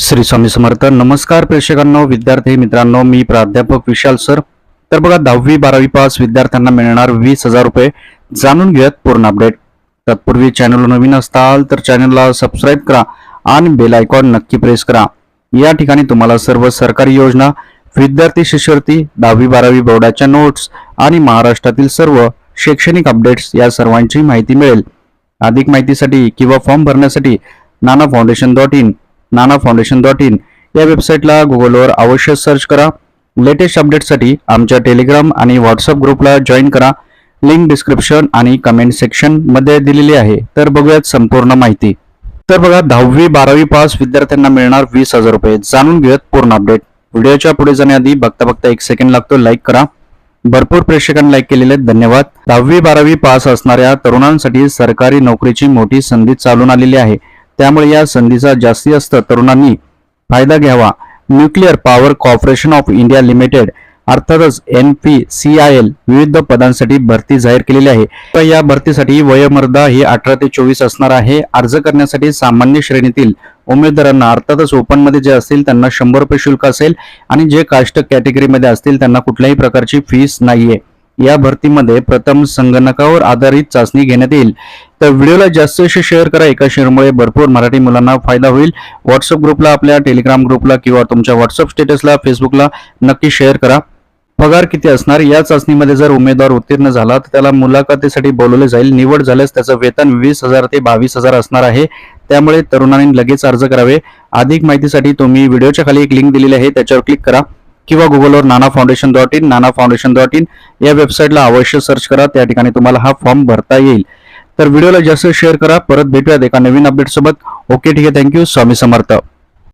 श्री स्वामी समर्थ. नमस्कार प्रेक्षकांनो विद्यार्थी मित्रांनो मी प्राध्यापक विशाल सर. तर बघा दहावी बारावी पास विद्यार्थ्यांना मिळणार वीस हजार रुपये. जाणून घेऊयात पूर्ण अपडेट. तत्पूर्वी चॅनल नवीन असताल तर चॅनलला सबस्क्राईब करा आणि बेल आयकॉन नक्की प्रेस करा. या ठिकाणी तुम्हाला सर्व सरकारी योजना विद्यार्थी शिष्यवृत्ती दहावी बारावी बोर्डाच्या नोट्स आणि महाराष्ट्रातील सर्व शैक्षणिक अपडेट्स या सर्वांची माहिती मिळेल. अधिक माहितीसाठी किंवा फॉर्म भरण्यासाठी Nana foundation dot in Nana foundation dot in. या वेबसाईटला गुगलवर अवश्य सर्च करा. लेटेस्ट अपडेटसाठी आमच्या टेलिग्राम आणि व्हॉट्सअप ग्रुपला जॉईन करा. लिंक डिस्क्रिप्शन आणि कमेंट सेक्शनमध्ये दिलेली आहे. तर बघूयात संपूर्ण माहिती. तर बघा दहावी बारावी पास विद्यार्थ्यांना मिळणार वीस हजार रुपये. जाणून घेऊयात पूर्ण अपडेट. व्हिडिओच्या पुढे जाण्याआधी बघता बघता एक सेकंड लागतो. लाईक करा. भरपूर प्रेक्षकांनी लाईक केलेले धन्यवाद. दहावी बारावी पास असणाऱ्या तरुणांसाठी सरकारी नोकरीची मोठी संधी चालून आलेली आहे. त्यामुळे या संधीचा जास्तीत जास्त तरुणांनी फायदा घ्यावा. Nuclear power corporation of India limited अर्थातच N P C I L विविध पदांसाठी भरती जाहीर केलेली आहे. तर या भरतीसाठी वयोमर्यादा ही अठरा ते चोवीस असणार आहे. अर्ज करण्यासाठी सामान्य श्रेणीतील उमेदवारांना अर्थातच ओपनमध्ये जे असतील त्यांना शंभर रुपये शुल्क असेल आणि जे काष्ट कॅटेगरीमध्ये असतील त्यांना कुठल्याही प्रकारची फीस नाहीये. या भरतीमध्ये प्रथम संगणकावर आधारित चाचणी घेण्यात येईल. तर व्हिडिओला जास्तीत शेअर करा एका शेअरमुळे भरपूर मराठी मुलांना फायदा होईल. व्हॉट्सअप ग्रुपला आपल्या टेलिग्राम ग्रुपला किंवा तुमच्या व्हॉट्सअप स्टेटसला फेसबुकला नक्की शेअर करा. पगार किती असणार? या चाचणीमध्ये जर उमेदवार उत्तीर्ण झाला तर त्याला मुलाखतीसाठी बोलवले जाईल. निवड झाल्यास त्याचं वेतन वीस हजार ते बावीस हजार असणार आहे. त्यामुळे तरुणांनी लगेच अर्ज करावे. अधिक माहितीसाठी तुम्ही व्हिडिओच्या खाली एक लिंक दिलेली आहे त्याच्यावर क्लिक करा. किंवा गुगलवर Nana foundation dot in Nana foundation dot in या वेबसाईटला अवश्य सर्च करा. त्या ठिकाणी तुम्हाला हा फॉर्म भरता येईल. तर व्हिडिओला जास्त शेअर करा. परत भेटूयात एका नवीन अपडेट सोबत. ओके ठीक आहे. Thank you Swami Samarth.